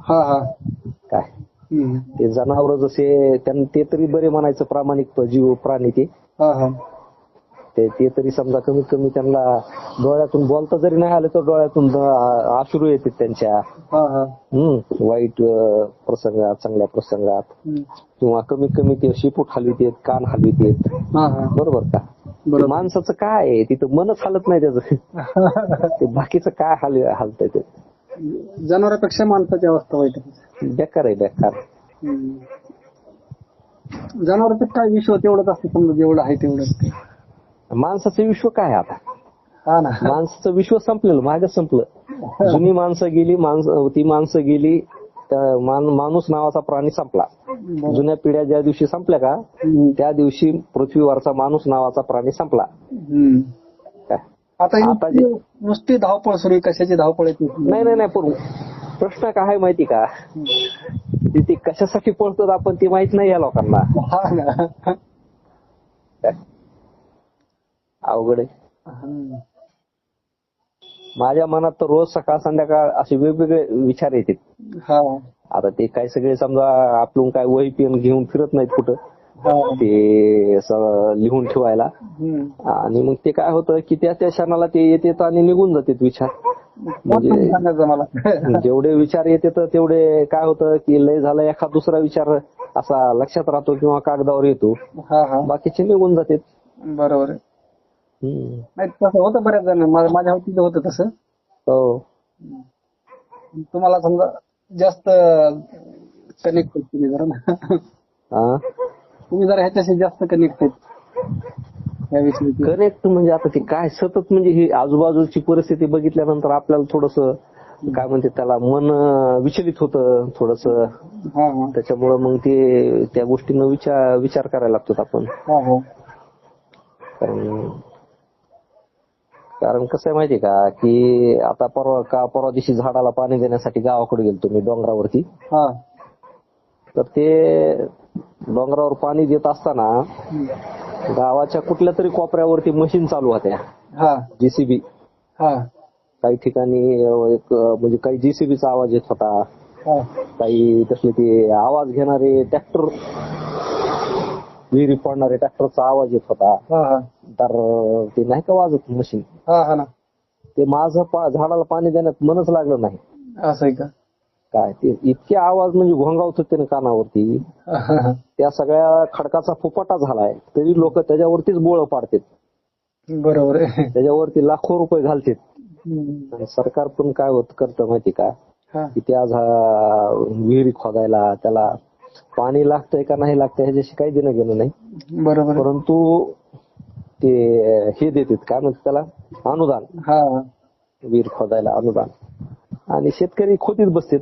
हा हा. काय. ते जनावर जसे त्यांना ते तरी बरे म्हणायचं प्रामाणिक जीव प्राणी ते. हा हा. ते ते तरी समजा कमीत कमी त्यांना डोळ्यातून बोलता जरी नाही आलं तर डोळ्यातून अश्रू येतात त्यांच्या. हा हा. हम्म. वाईट प्रसंगात चांगल्या प्रसंगात. किंवा कमीत कमी ते शिपूट हलवितेत कान हलवितेत हा हा. बरोबर का? माणसाचं काय आहे? तिथं मनच हालत नाही त्याचं. ते बाकीचं काय हाल हालतंय ते? जनावरांपेक्षा माणसाची अवस्था वाईट आहे. बेकार आहे बेकार. जनावरांचं काय विश्व तेवढंच असते समजा जेवढं आहे तेवढंच माणसाचं विश्व काय आता? हा ना. माणसाचं विश्व संपलेलं मागे संपलं. जुनी माणसं गेली माणसं ती माणसं गेली त्या मान- माणूस नावाचा प्राणी संपला. जुन्या पिढ्या ज्या दिवशी संपल्या का. त्या दिवशी पृथ्वीवरचा माणूस नावाचा प्राणी संपला. आता ही नुसती- धावपळ सुरू आहे कशाची धावपळ आहे ती? नाही नाही नाही पण प्रश्न काय आहे माहिती का? ती कशासाठी पळतो आपण ती माहीत नाही या लोकांना. हा? अवघड आहे. माझ्या मनात तर रोज सकाळ संध्याकाळ असे वेगवेगळे विचार येतात. हा. आता ते काय सगळे समजा आपण काय वही पेन घेऊन फिरत नाहीत कुठं. ते असं लिहून ठेवायला. आणि मग ते काय होतं की त्या त्या क्षणाला ते येतात आणि निघून जातात विचार. म्हणजे सांगायचं मला. जेवढे विचार येते तर तेवढे काय होतं की लय झालं एखाद दुसरा विचार असा लक्षात राहतो किंवा कागदावर येतो. बाकीचे निघून जातात. बरोबर. नाही तसं होतं बऱ्याच जण माझ्या होती होतं तसं. हो. तुम्हाला समजा जास्त कनेक्ट होत तुम्ही जरा. ना तुम्ही जरा ह्याच्याशी जास्त कनेक्ट आहेत. याविषयी करेक्ट म्हणजे आता ते काय सतत म्हणजे ही आजूबाजूची परिस्थिती बघितल्यानंतर आपल्याला थोडस काय म्हणते त्याला मन विचलित होतं थोडस. त्याच्यामुळं मग ते त्या गोष्टीनं विचार विचार करायला लागतो आपण. हा कारण कसं आहे माहितीये का की आता परवा का परवा दिवशी झाडाला पाणी देण्यासाठी गावाकडे गेलतो मी डोंगरावरती. तर ते डोंगरावर पाणी देत असताना गावाच्या कुठल्या तरी कोपऱ्यावरती मशीन चालू होत्या. जेसीबी हा. काही ठिकाणी एक म्हणजे काही जेसीबीचा आवाज येत होता. हा. काही तसले ते आवाज घेणारे ट्रॅक्टर विहिरी पडणारे ट्रॅक्टरचा आवाज येत होता. तर ते नाही का वाजत मशीन हा हा ना. ते माझं झाडाला पाणी देण्यात मनच लागलं नाही. असं आहे का? काय ते इतके आवाज म्हणजे घोंगावत होते ना कानावरती. त्या सगळ्या खडकाचा फुपाटा झालाय. तरी लोक त्याच्यावरतीच बोळ पाडतात. बरोबर आहे. त्याच्यावरती लाखो रुपये घालतात. सरकार पण काय होत करतं माहिती का? की त्या विहिरी खोदायला त्याला पाणी लागतंय का नाही लागतंय ह्याच्याशी काही देणं घेणं नाही. बरोबर. परंतु ते हे देतात. काय म्हणतात त्याला? अनुदान. हा. विहीर खोदायला अनुदान. आणि शेतकरी खोतीत बसतात.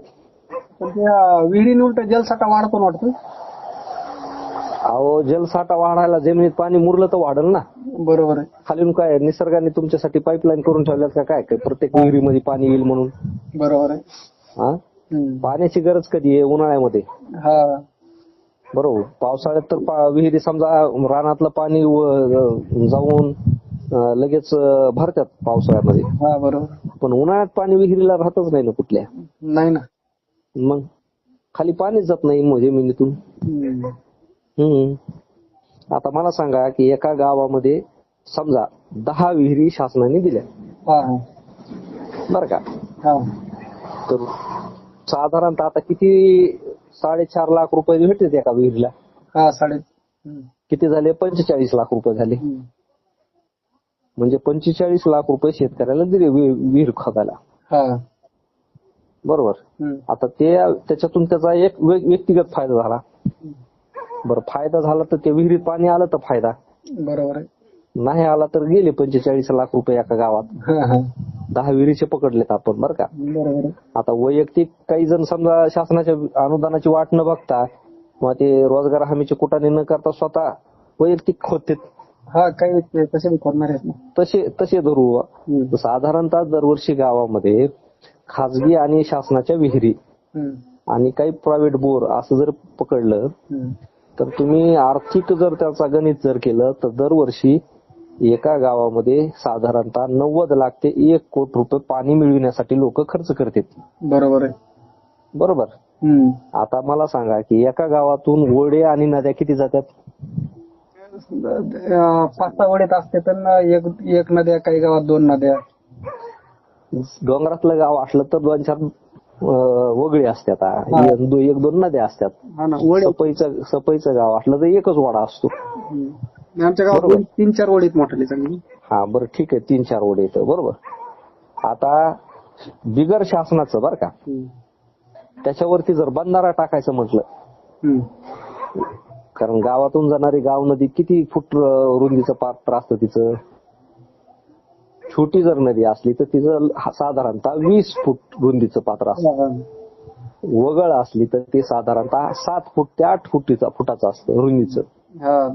पण त्या विहिरीने उलट जलसाठा वाढतो वाटतं? अहो जलसाठा वाढायला जमिनीत पाणी मुरलं तर वाढल ना. बरोबर आहे. खालीन काय निसर्गाने तुमच्यासाठी पाईपलाईन करून ठेवल्यात का काय? काय प्रत्येक विहिरीमध्ये पाणी येईल म्हणून? बरोबर आहे. हा. पाण्याची गरज कधी आहे उन्हाळ्यामध्ये? हा. बरोबर. पावसाळ्यात तर विहिरी समजा रानातलं पाणी जाऊन लगेच भरतात पावसाळ्यामध्ये. बरोबर. पण उन्हाळ्यात पाणी विहिरीला राहतच नाही ना कुठल्या? नाही ना. मग खाली पाणीच जात नाही मग जमिनीतून. हम्म. आता मला सांगा की एका गावामध्ये समजा दहा विहिरी शासनाने दिल्या. बर का? तर साधारणतः आता किती साडेचार लाख रुपये भेटतात एका विहिरीला? हा साडे. किती झाले? पंचेचाळीस लाख रुपये झाले. म्हणजे पंचेचाळीस लाख रुपये शेतकऱ्याला दिले विहीर खोदायला हा. बरोबर. आता ते त्याच्यातून त्याचा एक व्य- व्यक्तिगत फायदा झाला. बरं फायदा झाला तर त्या विहिरीत पाणी आलं तर फायदा. बरोबर नाही आला तर गेले पंचेचाळीस लाख रुपये एका गावात. दहा विहिरीचे पकडलेत आपण बरं का. आता वैयक्तिक काही जण समजा शासनाच्या अनुदानाची वाट न बघता किंवा ते रोजगार हमीची कुटाने न करता स्वतः वैयक्तिक होते हा काही ते तसे तसे तसे धरू. साधारणतः दरवर्षी गावामध्ये खाजगी आणि शासनाच्या विहिरी. आणि काही प्रायव्हेट बोर असं जर पकडलं. तर तुम्ही आर्थिक जर त्याचा गणित जर केलं तर दरवर्षी एका गावामध्ये साधारणतः नव्वद लाख ते एक कोटी रुपये पाणी मिळविण्यासाठी लोक खर्च करतात बरोबर आहे बरोबर. आता मला सांगा की एका गावातून ओढे आणि नद्या किती जातात पाच सहा वडीत असते तर एक नद्या काही गावात दोन नद्या डोंगरातलं गाव असलं तर दोन चार वगळी असतात. एक दोन नद्या असतात सपईचं सपईचं गाव असलं तर एकच वाडा असतो. आमच्या गावात तीन चार वडीत मोठाले चांगली. हा बरं ठीक आहे तीन चार येतं बरोबर. आता बिगर शासनाचं बरं का. त्याच्यावरती जर बंधारा टाकायचं म्हटलं. कारण गावातून जाणारी गाव नदी किती फूट रुंदीचं पात्र असतं तिचं. छोटी जर नदी असली तर तिचं साधारणतः वीस फूट रुंदीचं पात्र असतं. वगळ असली तर ते साधारणतः सात फूट ते आठ फुटीचा फुटाचं असतं रुंदीचं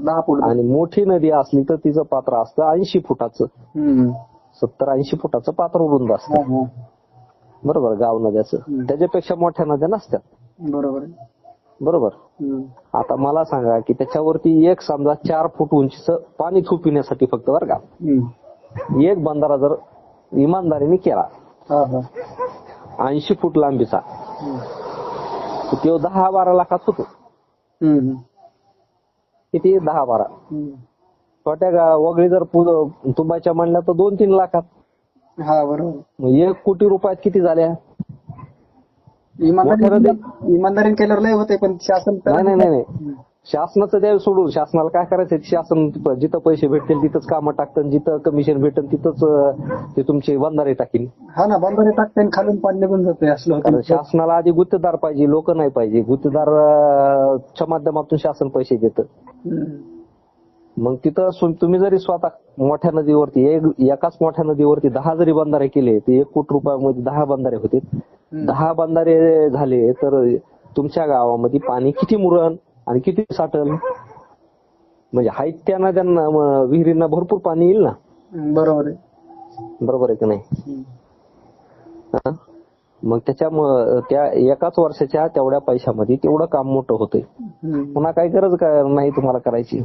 दहा फूट आणि मोठी नदी असली तर तिचं पात्र असतं ऐंशी फुटाचं. सत्तर ऐंशी फुटाचं पात्र रुंद असतं. बरोबर गाव नद्याचं. त्याच्यापेक्षा मोठ्या नद्या नसतात बरोबर. बरोबर. आता मला सांगा की त्याच्यावरती एक समजा चार फूट उंचीचं पाणी थोपिण्यासाठी फक्त बरं का. एक बंधारा जर इमानदारीने केला. ऐंशी फूट लांबीचा तो दहा बारा लाखात होतो. किती दहा बारा. छोट्या वगळी जर तुंबाच्या म्हणल्या तर दोन तीन लाखात हा बरोबर एक कोटी रुपयात किती झाल्या इमानदारी इमानदारीने केल्यावर लय होते पण शासन नाही नाही. शासनाचं द्यावे सोडून शासनाला काय करायचं शासन जिथं पैसे भेटतील तिथंच कामं टाकतं जिथं कमिशन भेटेल तिथंच ते तुमचे बंधारे टाकील हा ना बंधारे टाकते खालून पाणी निघून जाते असलं कारण शासनाला आधी गुत्तेदार पाहिजे लोक नाही पाहिजे. गुत्तेदार अं, च्या माध्यमातून शासन पैसे देतं. हम्म. मग तिथं सु- तुम्ही जरी स्वतः मोठ्या नदीवरती एक- एकाच मोठ्या नदीवरती दहा जरी बंधारे केले तर एक कोटी रुपयामध्ये दहा बंधारे होते. दहा बंधारे झाले तर तुमच्या गावामध्ये पाणी किती मुरण आणि किती साठल? म्हणजे हाईत त्या नद्यांना म, विहिरींना भरपूर पाणी येईल ना? बरोबर आहे. बरोबर आहे का नाही? मग त्याच्यामुळं त्या एकाच वर्षाच्या तेवढ्या पैशामध्ये तेवढं काम मोठं होतंय. पुन्हा काही गरज काय नाही तुम्हाला करायची?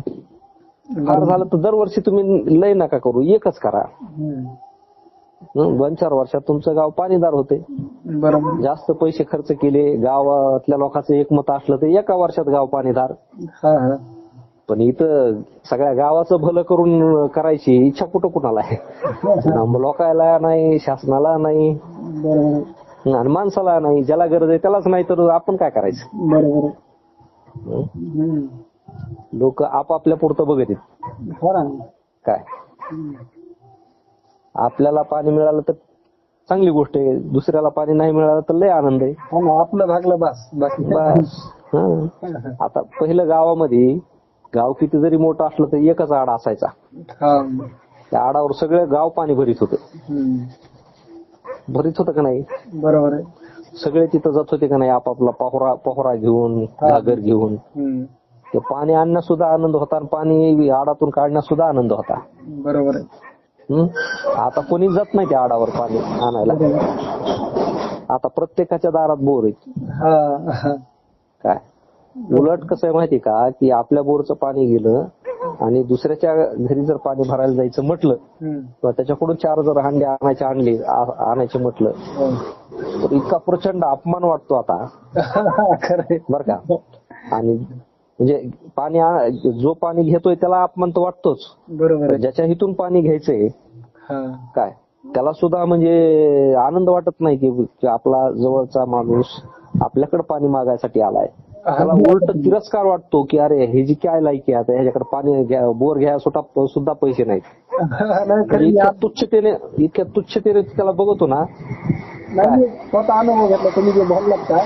फार झालं तर दरवर्षी तुम्ही लय नका करू एकच करा. दोन चार वर्षात तुमचं गाव पाणीदार होते. बरोबर. जास्त पैसे खर्च केले गावातल्या लोकांचं एकमत असलं तर एका वर्षात गाव पाणीदार. हा हा. पण इथं सगळ्या गावाचं भलं करून करायची इच्छा कुठं कुणाला आहे? लोकायला नाही शासनाला नाही. आणि माणसाला नाही ज्याला गरज आहे त्यालाच नाही तर आपण काय करायचं? बरोबर. लोक आपापल्या पुरतं बघत आहेत. हा काय. आपल्याला पाणी मिळालं तर चांगली गोष्ट आहे. दुसऱ्याला पाणी नाही मिळालं तर लय आनंद आहे. हा आपलं भागलं बस. बाकी बस. हं. आता पहिलं गावामध्ये गाव किती जरी मोठं असलं तर एकच आडा असायचा. त्या आडावर सगळं गाव पाणी भरीत होतं. भरीत होतं का नाही? बरोबर आहे. सगळे तिथं जात होते का नाही? आपापला पोहरा पोहरा घेऊन घागर घेऊन. ते पाणी आणण्यात सुद्धा आनंद होता आणि पाणी आडातून काढण्यात सुद्धा आनंद होता. बरोबर आहे? आता कोणी जात नाही त्या आडावर पाणी आणायला. आता प्रत्येकाच्या दारात बोर आहेत हा हा. काय उलट कसं आहे माहिती का की आपल्या बोरचं पाणी गेलं आणि दुसऱ्याच्या घरी जर पाणी भरायला जायचं म्हटलं. किंवा त्याच्याकडून चार जर हांडे आणायचे आणले आणायचे म्हटलं हो. तर इतका प्रचंड अपमान वाटतो आता आहे. बर का आणि म्हणजे पाणी आ- जो पाणी घेतोय त्याला अपमान तर वाटतोच. बरोबर आहे. ज्याच्या हितून पाणी घ्यायचंय हा. काय? त्याला सुद्धा म्हणजे आनंद वाटत नाही की की आपला जवळचा माणूस आपल्याकडे पाणी मागायसाठी आलाय. त्याला उलट तिरस्कार वाटतो की अरे हे जी काय लायकी आहे आता ह्याच्याकडे पाणी घ्या बोर घ्या सुद्धा सुद्धा पैसे नाहीत. नाही, खरं इतक्या. तुच्छतेने इतक्या तुच्छतेने त्याला बघतो ना नाही मी स्वतः अनुभव घेतला तुम्ही जे बोललात का?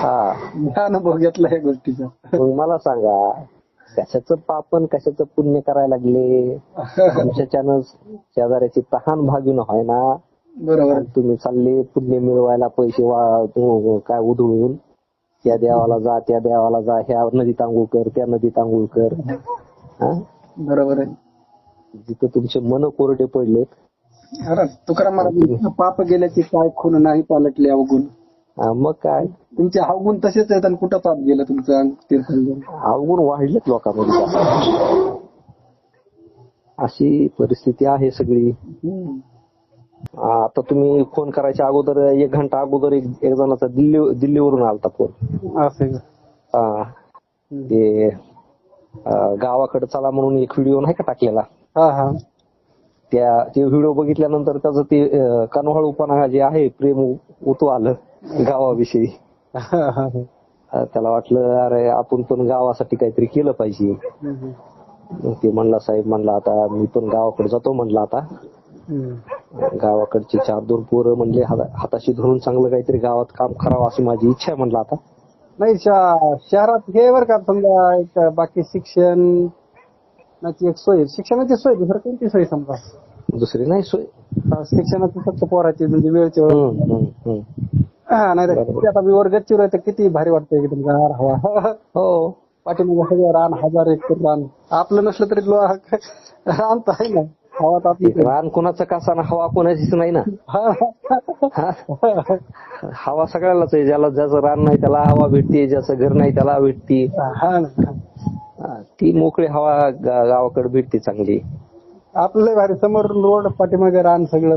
हा. मी अनुभव घेतला या गोष्टीचा. मग मला सांगा कशाचं पापन कशाचं पुण्य करायला लागले? तुमच्याच्यानं शेजाऱ्याची तहान भागी न व्हाय ना बरोबर. तुम्ही चालले पुण्य मिळवायला पैसे वा तू काय उधळून. त्या देवाला जा त्या देवाला जा ह्या नदीत आंघोळ कर त्या नदीत आंघोळ कर. हा? बरोबर आहे. जिथं तुमचे मन कोरडे पडलेत तुकाराम महाराज पाप गेल्याची काय खून नाही पालटले अवगुण? मग काय? तुमचे अवगुण तसेच आहेत आणि कुठं पाप गेलं तुमचं? अवघड वाढलेत लोकांमध्ये. अशी परिस्थिती आहे सगळी. आता तुम्ही फोन करायच्या अगोदर एक घंटा अगोदर एक जणाचा दिल्ली दिल्लीवरून आलता फोन. ते गावाकडे चला म्हणून एक व्हिडिओ नाही का टाकलेला? हा हा. त्या ते व्हिडिओ बघितल्यानंतर त्याचं ते कनवाळूपणा जे आहे प्रेम उतू आलं गावाविषयी. त्याला वाटलं अरे आपण पण गावासाठी काहीतरी केलं पाहिजे. ते म्हणला साहेब म्हणला आता मी पण गावाकडे जातो म्हणला आता. गावाकडची चार दोन पोरं म्हणले हाता- हाताशी धरून चांगलं काहीतरी गावात काम करावं अशी माझी इच्छा आहे म्हणलं आता. नाही शहरात हे बरं का समजा बाकी शिक्षण नाची एक सोय. शिक्षणाची सोय दुसरं कोणती सोय समजा? दुसरी नाही सोय. शिक्षणाची फक्त पोराची म्हणजे वेळची. हा, नाही आता मी वर गच्चीवर आहे तर किती भारी वाटतंय गार हवा. हो. पाठीमागे सगळं रान हजार एक रान. आपलं नसलं तरी रान तर आहे ना. हवा तर आपली रान कोणाचं कसा ना हवा कोणाचीच नाही ना? हवा सगळ्यालाच आहे. ज्याला ज्याचं रान नाही त्याला हवा भेटते ज्याचं घर नाही त्याला भेटते. हा. हा, ती मोकळी हवा गा- गावाकडे भेटते चांगली आपलं लय भारी समोर रोड पाठीमागे रान सगळं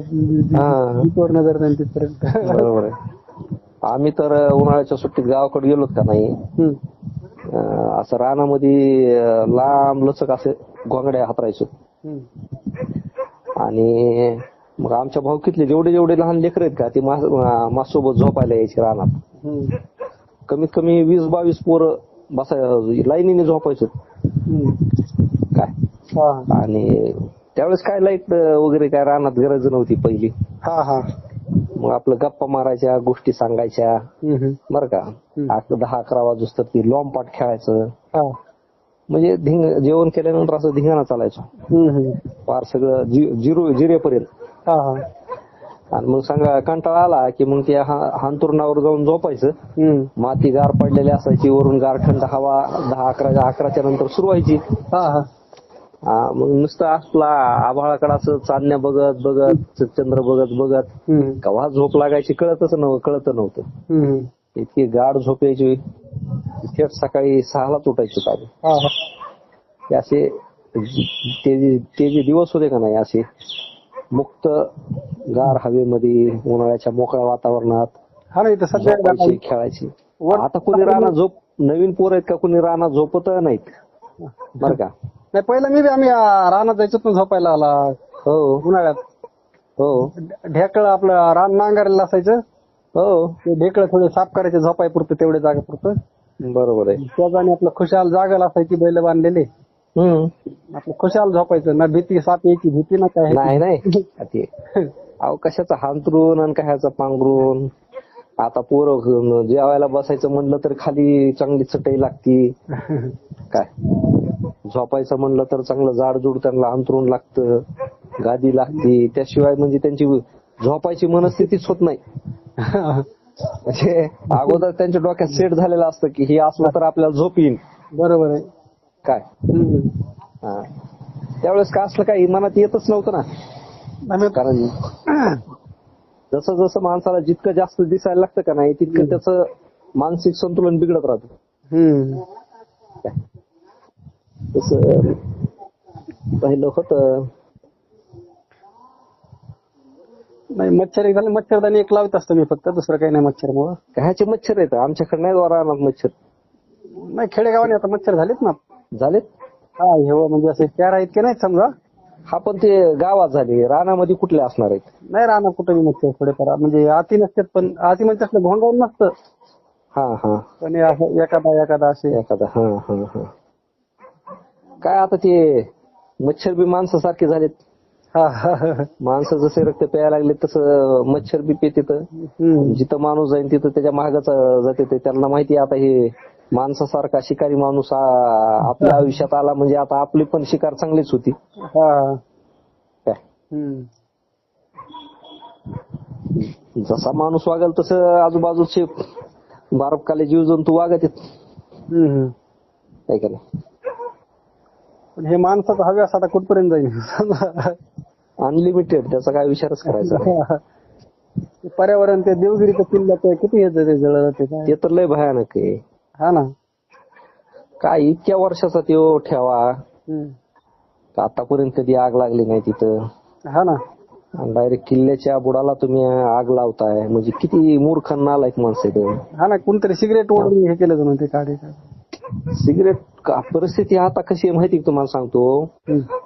हा. जिथवर नजर नाही तिथपर्यंत बरोबर आहे आम्ही तर उन्हाळ्याच्या सुट्टीत गावाकडे गेलोत का नाही हम्म. अं, असं रानामध्ये अं, लांब लचक असे घोंगड्या हातरायचो हम्म. आणि मग आमच्या भाऊकीतले जेवढे जेवढे लहान लेकर आहेत का ते माझ्यासोबत झोपायला यायचे रानात हम्म. कमीत कमी वीस बावीस पोरं बसाय लाईनीने झोपायचो. काय? आणि त्यावेळेस काय लाइट वगैरे काय रानात गरज नव्हती पहिली. मग आपलं गप्पा मारायच्या गोष्टी सांगायच्या. बरं का? दहा अकरा वाजूस तर ती लॉम्पाट खेळायचं. म्हणजे धिंग जेवण केल्यानंतर असं धिंगाणा चालायचो. फार सगळं जिरेपर्यंत. आणि मग सांगा कंटाळा आला की मग त्या हांतुरणावर जाऊन झोपायचं. हम्म. माती गार पडलेली असायची वरून गारठंड हवा दहा अकरा अकराच्या नंतर सुरू व्हायची. हा हा. हा, मग नुसतं आपला आभाळाकडे असं चांदण्या बघत बघत चंद्र बघत बघत हम्म. केव्हा झोप लागायची कळतच नव्हतं कळत नव्हतं. हम्म. इतकी गाढ झोप यायची थेट सकाळी सहालाच उठायचो हा हा. ते असे ते जे ते जे दिवस होते का नाही असे मुक्त गार हवेमध्ये उन्हाळ्याच्या मोकळ्या वातावरणात हा नाही तर सध्या झोपायचे, खेळायचे. वर- आता कोणी राणा झोप नवीन पोर आहेत का कोणी राणा झोपत नाहीत? बर का? नाही पहिलं मी बी आम्ही आ, रानात जायचो पण झोपायला आला. हो. उन्हाळ्यात. हो. ढेकळ आपलं रान नांगारेला असायचं. हो. ते ढेकळ थोडे साफ करायचे झोपाय पुरतं तेवढे जागा पुरतं बरोबर आहे. त्याजाने आपलं खुशाल जागा असायची बैल बांधलेले. हम्म. आपलं खुशाल झोपायचं ना भीती साप यायची भीती ना काय. नाही नाही. ते अहो कशाचा हांतरून आणि कशाचा पांघरून? आता पोरं जेवायला बसायचं म्हणलं तर खाली चांगली चटई लागती. काय? झोपायचं म्हणलं तर चांगलं जाडजूड त्यांना अंतरून लागतं गादी लागती. त्याशिवाय म्हणजे त्यांची झोपायची मनस्थितीच होत नाही. म्हणजे अगोदर त्यांच्या डोक्यात सेट झालेलं असतं की हे असलं तर आपल्याला झोप येईल. बरोबर आहे. काय. हा. त्यावेळेस का असलं काही मनात येतच नव्हतं ना. कारण जसं जसं माणसाला जितकं जास्त दिसायला लागतं का नाही तितकं त्याचं मानसिक संतुलन बिघडत राहतं. तसं पहिलं होतं. नाही मच्छर एक झालं मच्छरदाणी एक लावत असतो मी फक्त दुसरं काही नाही मच्छर मुळे कायचे मच्छर आहेत? आमच्याकडे नाही राहणार मच्छर. नाही खेडेगावाने आता मच्छर झालेत ना. झालेत? हा हे हो, म्हणजे असे चार आहेत की नाही समजा? हा पण ते गावात झाले. रानामध्ये कुठले असणार आहेत? नाही राहणार कुठं बी मच्छर थोडेफार म्हणजे आती नसतात पण आती म्हणजे असलं घोंगावून नसतं. हा हा. पण हे असं एखादा एखादा असे. एखादा हा हा हा. काय आता ते मच्छर बी माणसासारखे झालेत. हा हा हा. माणसं जसे रक्त प्यायला लागले तसं मच्छर बी पेत हम्म. जिथं माणूस जाईल तिथं त्याच्या मागाच जाते ते. त्यांना माहिती आहे आता हे माणसासारखा शिकारी माणूस आपल्या आयुष्यात आला म्हणजे आता आपली पण शिकार चांगलीच होती. हा. काय. जसा माणूस वागेल तसं आजूबाजूचे बारबकाले जीवजंतू वागत आहेत. काय का नाही पण हे माणसाचा हव्यास आता कुठपर्यंत जाईल? अनलिमिटेड त्याचा काय विचारच करायचा. नाही. ते पर्यावरण ते देवगिरीचं किल्ला ते किती हे ते जळलं ते काय? ते तर लय भयानक आहे. हा ना. काय इतक्या वर्षाचा तो ठेवा. आतापर्यंत कधी आग लागली नाही तिथं. हा ना. डायरेक्ट किल्ल्याच्या बुडाला तुम्ही आग लावताय. म्हणजे किती मूर्ख नालायक माणसं आहे हा ना कोणतरी सिगरेट ओढून हे केलं ते काढे सिगरेट का- परिस्थिती आता कशी आहे माहिती तुम्हाला सांगतो.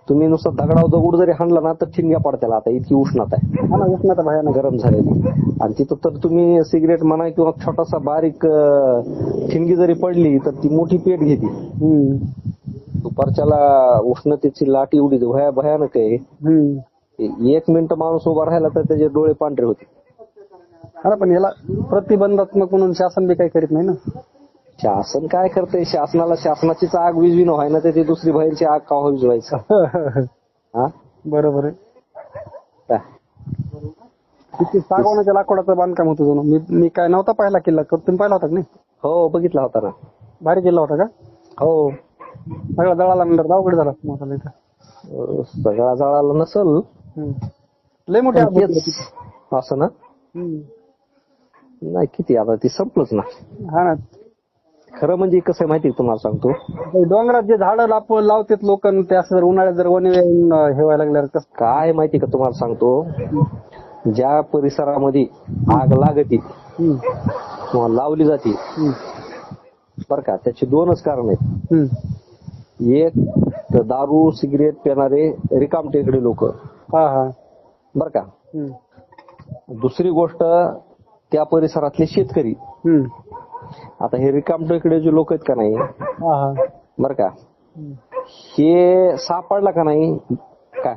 तुम्ही नुसतं दगडाव दगड जरी हाणला ना तर ठिणग्या पडत्याला आता. इतकी उष्णता आहे. ना उष्णता भयानक गरम झालेली. आणि तिथं तर तुम्ही सिगरेट म्हणा किंवा छोटासा बारीक अं, ठिणगी जरी पडली तर ती मोठी पेट घेते. दुपारच्याला उष्णतेची लाट एवढी भया भयानक आहे. एक मिनिट माणूस उभा राहिला तर त्याचे डोळे पांढरे होते ना पण याला प्रतिबंधात्मक म्हणून शासन बी काही करीत नाही ना. शासन काय करते शासनाला शासनाचीच आग विजविन व्हायना तर ती दुसरी बाहेरची आग का विजवायचं हा? बरोबर आहे. काय? किती सागवानाच्या लाकडाचं बांधकाम होतं जुनं. मी मी काय नव्हता पाहिला किल्ला तुम्ही पाहिला होता का नाही? हो बघितला होता ना. भारी किल्ला होता का? हो. सगळा जळाला नंतर अवघड झाला मोठा इथं. सगळा जळाला नसल. लय मोठी आग होती. ती. असं ना. नाही किती? आता ती संपलंच ना. हा ना. खरं म्हणजे कसं आहे माहिती तुम्हाला सांगतो डोंगरात जे झाडं लाप लावतात लोक ते असं जर उन्हाळ्यात जर वने हे व्हायला लागल्यावर कसं काय माहिती का तुम्हाला सांगतो ज्या परिसरामध्ये आग लागती. किंवा लावली जाते. बर का त्याची दोनच कारण आहेत. एक तर दारू सिगरेट पिणारे रिकाम टेकडे लोक हा हा बर का. दुसरी गोष्ट त्या परिसरातले शेतकरी. आता हे रिकाम टेकडे जे लोक आहेत का नाही बर का. हे सापडला का नाही? काय.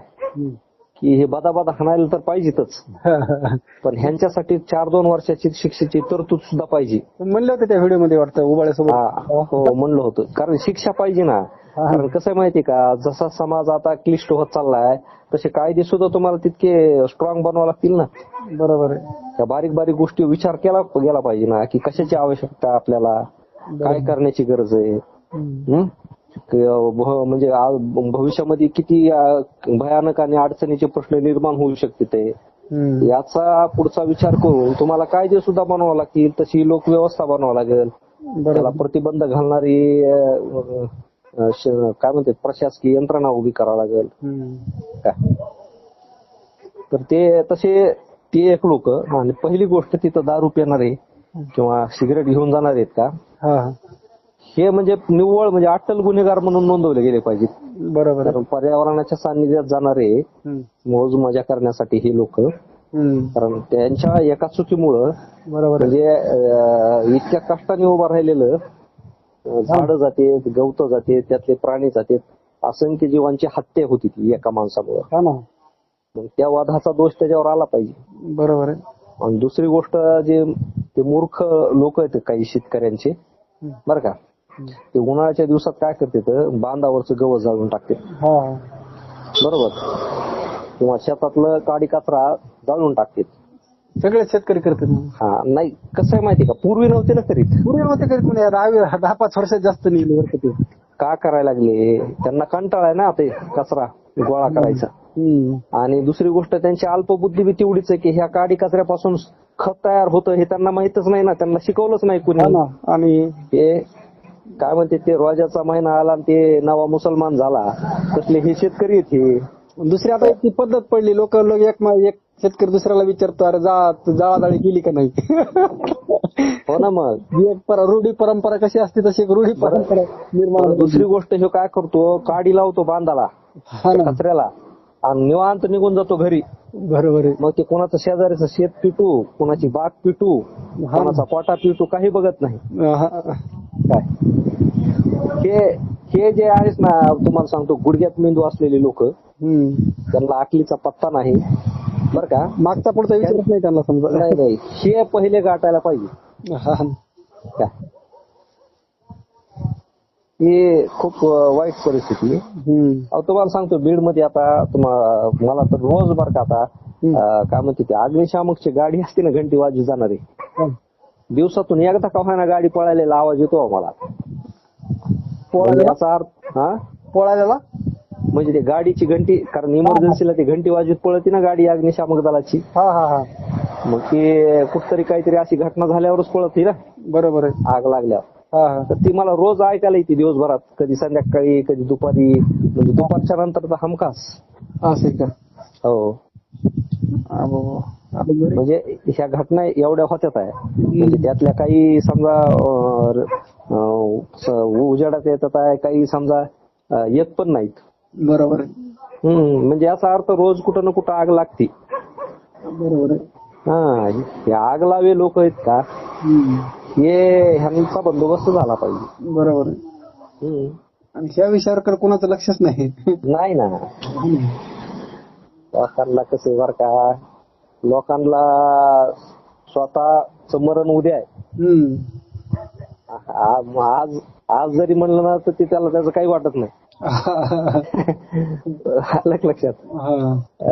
की हे बदा बदा हाणायला तर पाहिजेतच. पण ह्यांच्यासाठी चार दोन वर्षाची शिक्षेची तरतूद सुद्धा पाहिजे. म्हणले होते त्या व्हिडिओमध्ये वाटतं उबाळ्यासोबत. हा, हो म्हणलं होतं. कारण शिक्षा पाहिजे ना. कारण कसं आहे माहितीये का? जसा समाज आता क्लिष्ट होत चाललाय तसे कायदे सुद्धा तुम्हाला तितके स्ट्रॉंग बनवावे लागतील ना? बरोबर आहे. त्या बारीक बारीक गोष्टी विचार केला गेला पाहिजे ना की कशाची आवश्यकता आपल्याला? काय करण्याची गरज आहे? हम्म. क- भ- म्हणजे आ- भविष्यामध्ये किती अ, भयानक आणि अडचणीचे प्रश्न निर्माण होऊ शकते ते. हम्म. याचा पुढचा विचार करून तुम्हाला कायदे सुद्धा बनवावे लागतील तशी लोकव्यवस्था बनवावी लागेल. त्याला बरोबर प्रतिबंध घालणारी अ, श- काय म्हणते प्रशासकीय यंत्रणा उभी करावी लागेल. काय? तर ते तसे ते एक लोक आणि पहिली गोष्ट तिथं दारू पिणारे किंवा सिगरेट घेऊन जाणार आहेत का? हा हा. हे म्हणजे निव्वळ म्हणजे अट्टल गुन्हेगार म्हणून नोंदवले गेले पाहिजेत बरोबर. आहे कारण पर्यावरणाच्या सान्निध्यात जाणारे हम्म. मौज मजा करण्यासाठी हे लोक हम्म. कारण त्यांच्या एका चुकीमुळं बरोबर. आहे म्हणजे अं, इतक्या कष्टाने उभं राहिलेलं झाड जाते गवत जाते त्यातले प्राणी जाते असंख्य जीवांची हत्या होती ती एका माणसामुळं. हा ना. मग त्या वादाचा दोष त्याच्यावर आला पाहिजे. बरोबर आहे. आणि दुसरी गोष्ट जे ते मूर्ख लोक आहेत काही शेतकऱ्यांचे. बरं का? ते उन्हाळ्याच्या दिवसात काय करते बांधावरचं गवत जाळून टाकते. बरोबर? किंवा शेतातलं काडी कचरा जाळून टाकते सगळे शेतकरी करतात. हा नाही कसं आहे माहिती का? पूर्वी नव्हते ना करीत पूर्वी नव्हते करीत म्हणे दहा दहा पाच वर्षात जास्त निघले बरं का ते. का करायला लागले? त्यांना कंटाळा आहे ना ते कचरा गोळा करायचा. आणि दुसरी गोष्ट त्यांची अल्पबुद्धी बी तेवढीच आहे की ह्या काडी कचऱ्यापासून खत तयार होतं हे त्यांना माहितच नाही ना. त्यांना शिकवलंच नाही कुणी. आणि हे काय म्हणते ते रोजाचा महिना आला आणि ते नवा मुसलमान झाला. तसले हे शेतकरी आहेत हे. दुसरी आता ती पद्धत पडली. लोक लोक एक शेतकरी दुसऱ्याला विचारतो अरे जा जाळाजाळी केली का नाही? हो ना मग. ही एक पर- रूढी परंपरा कशी असते तशी एक रूढी परंपरा निर्माण होते. दुसरी गोष्ट हे काय करतो काडी लावतो बांधाला हा ना. कचऱ्याला आणि निवांत निघून जातो घरी. बरोबर आहे. मग ते कोणाचं शेजाऱ्याचं शेत पिटू कोणाची बाग पिटू कोणाचा कोटा पिटू काही बघत नाही. हा. काय? हे हे जे आहेस ना तुम्हाला सांगतो गुडघ्यात मेंदू असलेले लोक हम्म. त्यांना आकलीचा पत्ता नाही. बर का? मागचा पुढचा विचारच नाही त्यांना समजा. नाही नाही. हे पहिले गाठायला पाहिजे. हा. हे खूप अं, वाईट परिस्थिती आहे. हम्म. अहो, तुम्हाला सांगतो बीडमध्ये आता तुम्हा- मला तर रोज बर का आता अं, काय म्हणते ते अग्निशामकची गाडी असते ना घंटी वाजू जाणारी. हा. दिवसातून एकदा का होईना गाडी पळालेला आवाज येतो मला. म्हणजे पोळायला? याचा अर्थ हा? पोळायला? म्हणजे ते गाडीची घंटी कारण इमर्जन्सीला ती घंटी वाजवीत पळती ना गाडी अग्निशामक दलाची हा हा हा. मग ते कुठतरी काहीतरी अशी घटना झाल्यावरच पळती ना. बरोबर आहे. आग लागल्यावर. हा हा. तर ती मला रोज ऐकायला येते दिवसभरात. कधी संध्याकाळी कधी दुपारी. म्हणजे दुपारच्या नंतर तर हमखास. असं आहे का? हो. म्हणजे ह्या घटना एवढ्या होत्यात आहे. म्हणजे त्यातल्या काही समजा अं, अं, स- उजेडात येतात आहे काही समजा अं, येत पण नाहीत. बरोबर आहे. हम्म म्हणजे याचा अर्थ रोज कुठं ना कुठं आग लागते. बरोबर आहे. हा हे आग लावे लोक आहेत का? हम्म. हे ह्यांचा बंदोबस्त झाला पाहिजे. बरोबर आहे. हम्म. आणि ह्या विषयावर कोणाचं लक्षच नाही. नाही ना. लोकांना कसं बर का? लोकांना स्वतःच मरण उद्या आहे. हम्म. आ- आज आज जरी म्हणलं ना तर ते त्याला त्याचं काही वाटत नाही. आलं का लक्षात? हा.